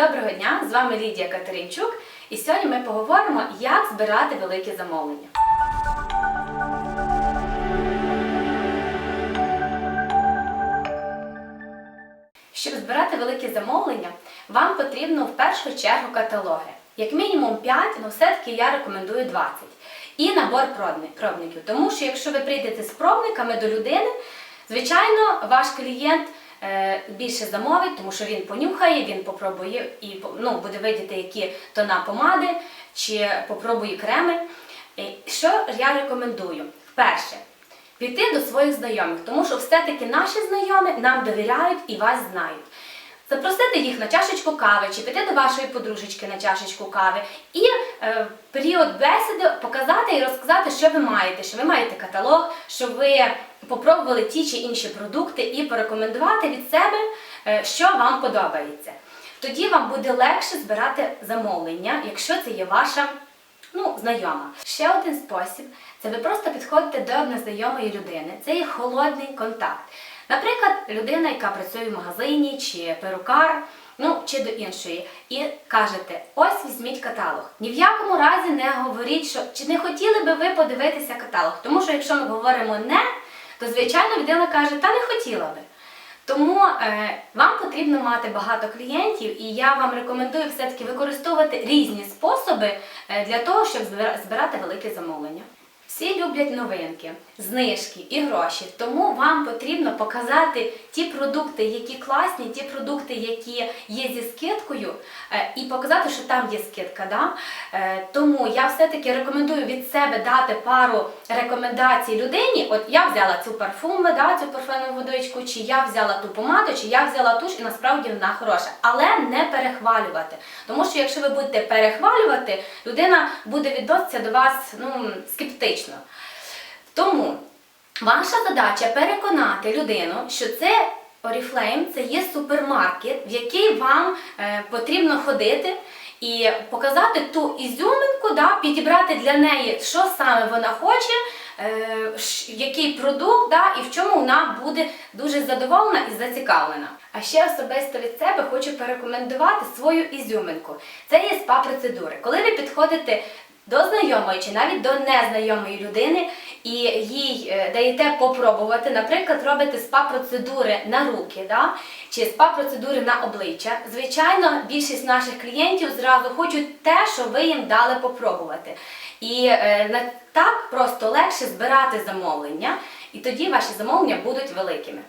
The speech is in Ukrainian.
Доброго дня! З вами Лідія Катеринчук. І сьогодні ми поговоримо, як збирати великі замовлення. Щоб збирати великі замовлення, вам потрібно в першу чергу каталоги. Як мінімум 5, але все-таки я рекомендую 20. І набор пробників. Тому що якщо ви прийдете з пробниками до людини, звичайно, ваш клієнт більше замовить, тому що він понюхає, він попробує і ну, буде видіти, які тона помади чи попробує креми. Е, Що я рекомендую? Вперше, піти до своїх знайомих, тому що все-таки наші знайомі нам довіряють і вас знають. Запросити їх на чашечку кави чи піти до вашої подружечки на чашечку кави і е, період бесіди показати і розказати, що ви маєте, що ви маєте каталог, що ви попробували ті чи інші продукти і порекомендувати від себе, е, що вам подобається. Тоді вам буде легше збирати замовлення, якщо це є ваша ну, знайома. Ще один спосіб це ви просто підходите до незнайомої людини. Це є холодний контакт. Наприклад, людина, яка працює в магазині, чи перукар, ну чи до іншої, і кажете: ось візьміть каталог. Ні в якому разі не говоріть, що чи не хотіли би ви подивитися каталог. Тому що якщо ми говоримо не, то звичайно людина каже, та не хотіла би. Тому е, вам потрібно мати багато клієнтів, і я вам рекомендую все-таки використовувати різні способи е, для того, щоб збирати велике замовлення. Всі люблять новинки, знижки і гроші, тому вам потрібно показати ті продукти, які класні, ті продукти, які є зі скидкою, е, і показати, що там є скидка. Да? Е, Тому я все-таки рекомендую від себе дати пару рекомендацій людині. От я взяла цю парфуму, да, цю парфумову водичку, чи я взяла ту помаду, чи я взяла туш, і насправді вона хороша. Але не перехвалювати. Тому що якщо ви будете перехвалювати, людина буде відноситися до вас ну, скептично. Тому ваша задача переконати людину, що це Oriflame це є супермаркет, в який вам е, потрібно ходити і показати ту ізюминку, да, підібрати для неї, що саме вона хоче, е, який продукт, да, і в чому вона буде дуже задоволена і зацікавлена. А ще особисто від себе хочу порекомендувати свою ізюминку. Це є спа-процедури. Коли ви підходите до знайомої чи навіть до незнайомої людини і їй е, даєте попробувати, наприклад, робите спа-процедури на руки, да? чи спа-процедури на обличчя. Звичайно, більшість наших клієнтів зразу хочуть те, що ви їм дали попробувати. І е, так просто легше збирати замовлення, і тоді ваші замовлення будуть великими.